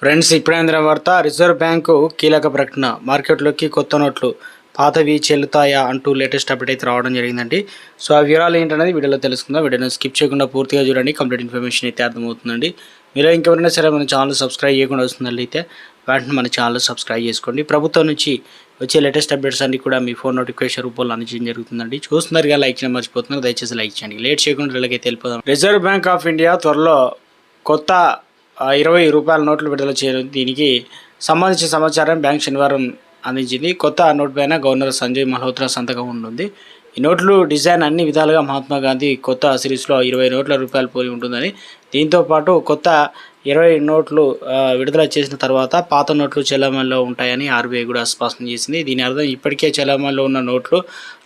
Friends ఇప్పుడైన వార్త reserve bank కీలక ప్రకటన. మార్కెట్లోకి కొత్త నోట్లు పాతవి చెల్లుతాయా అంటూ లేటెస్ట్ అప్డేట్ అయితే రావడం జరిగిందండి. సో ఆ వివరాలు ఏంటనేది వీడియోలో తెలుసుకుందాం. వీడియోని స్కిప్ చేయకుండా పూర్తిగా చూడండి. కంప్లీట్ ఇన్ఫర్మేషన్ అయితే అర్థమవుతుందండి. మీరు ఇంకెవరైనా సరే మన ఛానల్ సబ్స్క్రైబ్ చేయకుండా వస్తున్నట్లయితే వెంటనే మన ఛానల్ సబ్స్క్రైబ్ చేసుకోండి. ప్రభుత్వం నుంచి వచ్చే లేటెస్ట్ అప్డేట్స్ అన్ని కూడా మీ ఫోన్ నోటిఫికేషన్ రూపంలో అందించడం జరుగుతుందండి. చూస్తున్నారుగా లైక్ చేయడం మర్చిపోతున్నారు. దయచేసి లైక్ చేయండి. లేట్ చేయకుండా ఇలాగైతే వెళ్ళిపోదాం. రిజర్వ్ బ్యాంక్ ఆఫ్ ఇండియా త్వరలో కొత్త ఇరవై రూపాయల నోట్లు విడుదల చేయడం దీనికి సంబంధించిన సమాచారం బ్యాంక్ శనివారం అందించింది. కొత్త నోట్ పైన గవర్నర్ సంజయ్ మల్హోత్రా సంతకం ఉంటుంది ఈ నోట్లు డిజైన్ అన్ని విధాలుగా మహాత్మా గాంధీ కొత్త సిరీస్లో ఇరవై నోట్ల రూపాయలు పోలి ఉంటుందని దీంతో పాటు కొత్త ఇరవై నోట్లు విడుదల చేసిన తర్వాత పాత నోట్లు చెలామణిలో ఉంటాయని ఆర్బీఐ కూడా స్పష్టం చేసింది. దీని అర్థం ఇప్పటికే చెలామణిలో ఉన్న నోట్లు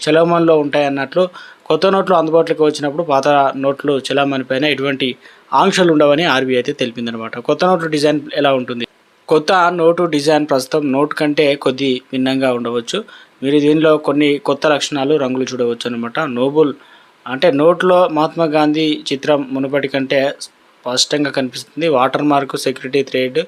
చెలామణిలో ఉంటాయన్నట్లు కొత్త నోట్లు అందుబాటులోకి వచ్చినప్పుడు పాత నోట్లు చెలామణి పైన ఎటువంటి ఆంక్షలు ఉండవని ఆర్బీఐ అయితే తెలిపిందనమాట కొత్త నోట్లు డిజైన్ ఎలా ఉంటుంది? కొత్త నోటు డిజైన్ ప్రస్తుతం నోట్ కంటే కొద్ది భిన్నంగా ఉండవచ్చు. మీరు దీనిలో కొన్ని కొత్త లక్షణాలు రంగులు చూడవచ్చు అనమాట నోబుల్ అంటే నోట్లో మహాత్మా గాంధీ చిత్రం మునుపటి కంటే స్పష్టంగా కనిపిస్తుంది. Water mark security thread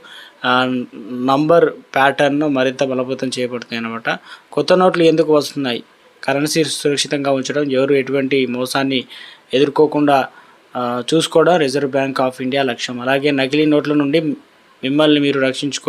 number ప్యాటర్న్ను మరింత బలపతం చేయబడుతుంది అనమాట కొత్త నోట్లు ఎందుకు వస్తున్నాయి? కరెన్సీ సురక్షితంగా ఉంచడం ఎవరు ఎటువంటి మోసాన్ని ఎదుర్కోకుండా చూసుకోవడం రిజర్వ్ బ్యాంక్ ఆఫ్ ఇండియా లక్ష్యం. అలాగే నకిలీ నోట్ల నుండి మిమ్మల్ని మీరు రక్షించుకో